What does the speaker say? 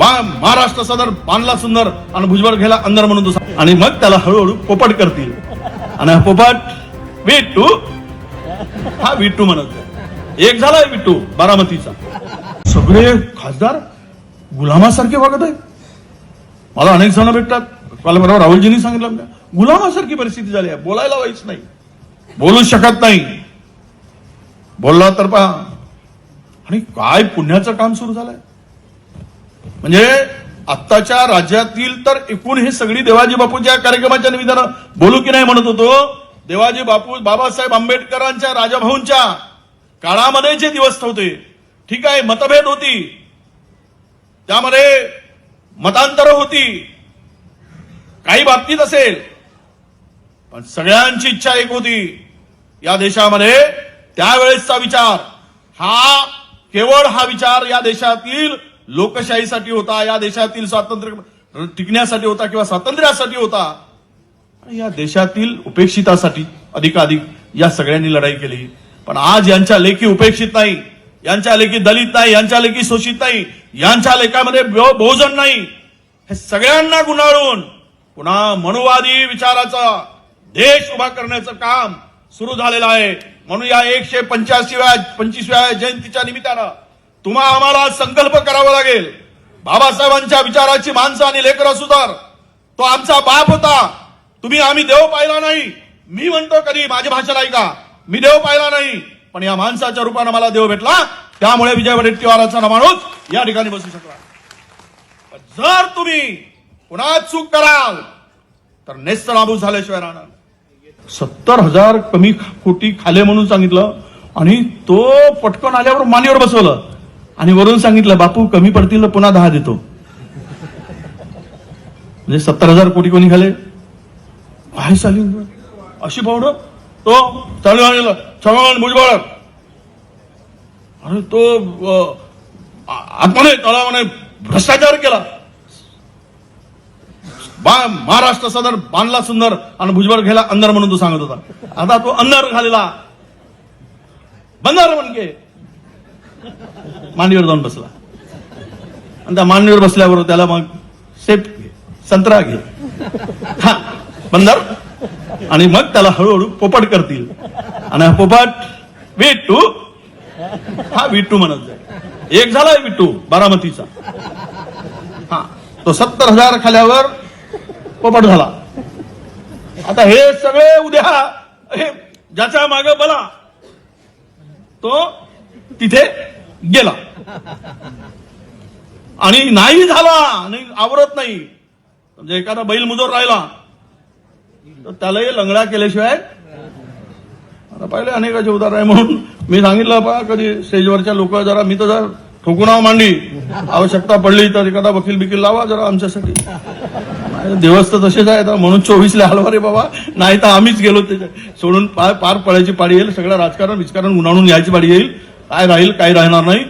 बा- महाराष्ट्र सदर बांधला सुंदर आणि भुजबळ घ्यायला अंदर म्हणून दुसरा. आणि मग त्याला हळूहळू पोपट करतील. आणि हा पोपट विटू हा विट्टू म्हणत एक झालाय विट्टू बारामतीचा. सगळे खासदार गुलामासारखे वागत आहे मला अनेक जण भेटतात. मला बरोबर राहुलजींनी सांगितलं गुलामासारखी परिस्थिती झाली आहे. बोलायला वाईच नाही. बोलू शकत नाही. बोलला तर पहा. आणि काय पुण्याचं काम सुरू झालंय? म्हणजे आत्ताच्या राज्यातील तर एकूण ही सगळी देवाजी बापूच्या कार्यक्रमाच्या निमित्तानं बोलू की नाही म्हणत होतो. देवाजी बापू बाबासाहेब आंबेडकरांच्या राजाभाऊंच्या काळामध्ये जे दिवस होते ठीक आहे मतभेद होती. त्यामध्ये मतांतर होती. काही बाबतीत असेल पण सगळ्यांची इच्छा एक होती. या देशामध्ये त्यावेळेसचा विचार हा केवळ हा विचार या देशातील लोकशाहीसाठी होता या देशातील स्वातंत्र्य टिकण्यासाठी होता किंवा स्वातंत्र्यासाठी होता. आणि या देशातील उपेक्षितासाठी अधिकाधिक या सगळ्यांनी लढाई केली. पण आज यांच्या लेखी उपेक्षित नाही यांच्या लेखी दलित नाही यांच्या लेखी शोषित नाही यांच्या लेखामध्ये बहुजन नाही. हे सगळ्यांना गुंडाळून पुन्हा मनुवादी विचाराचा देश उभा करण्याचं काम सुरू झालेलं आहे. म्हणून या एकशे पंच्याऐंशीव्या पंचवीसव्या जयंतीच्या निमित्तानं तुम्हा आम्हाला संकल्प करावा लागेल. बाबासाहेबांच्या विचाराची माणसं आणि लेकरं सुधार तो आमचा बाप होता. तुम्ही आम्ही देव पाहिला नाही. मी म्हणतो कधी माझी भाषा ऐका मी देव पाहिला नाही. पण या माणसाच्या रूपानं मला देव भेटला. त्यामुळे विजय वडेट्टीवाराचा माणूस या ठिकाणी बसू शकला. जर तुम्ही पुन्हा चूक कराल तर नेस्त नाबू झाल्याशिवाय राहणार सत्तर हजार कमी कोटी खाले म्हणून सांगितलं आणि तो पटकन आल्यावर मानेवर बसवलं. आणि वरून सांगितलं बापू कमी पडतील पुन्हा दहा देतो. म्हणजे सत्तर हजार कोटी कोणी खाले? काय चालू अशी पावडं तो चालू आणलं छगन भुजबळ. आणि तो आत्माने तळावाने भ्रष्टाचार केला. बा- महाराष्ट्र सदर बांधला सुंदर आणि भुजबळ घ्यायला अंदर म्हणून तो सांगत होता. आता तो अंदर झालेला बंधार म्हणके. मांडीवर जाऊन बसला. आणि त्या मांडीवर बसल्यावर त्याला मग सेप घे संत्रा घे. हा बंदर. आणि मग त्याला हळूहळू पोपट करतील. आणि हा पोपट विट्टू. हा विट्टू म्हणत जाईल. एक झालाय विट्टू बारामतीचा. हा तो सत्तर हजार खाल्यावर पोपट झाला. आता हे सगळे उद्या हे ज्याच्या माग बला तो तिथे गेला. आणि नाही झाला नाही आवरत नाही. म्हणजे एखादा बैल मुजोर राहिला तर त्यालाही लंगडा केल्याशिवाय आता पहिले अनेकाचे उदाहरण आहे म्हणून मी सांगितलं पा कधी स्टेजवरच्या लोक जरा मी तर जर ठोकून मांडली मांडी. आवश्यकता पडली तर एखादा वकील बिकील लावा जरा आमच्यासाठी. नाही, दिवस तर तसेच आहेत म्हणून चोवीसला हलवा रे बाबा नाही तर आम्हीच गेलो ते सोडून पार पार पडायची पाडी येईल सगळं राजकारण विजकारण उन्हाळून यायची पाडी येईल. काय राहील काय राहणार नाही.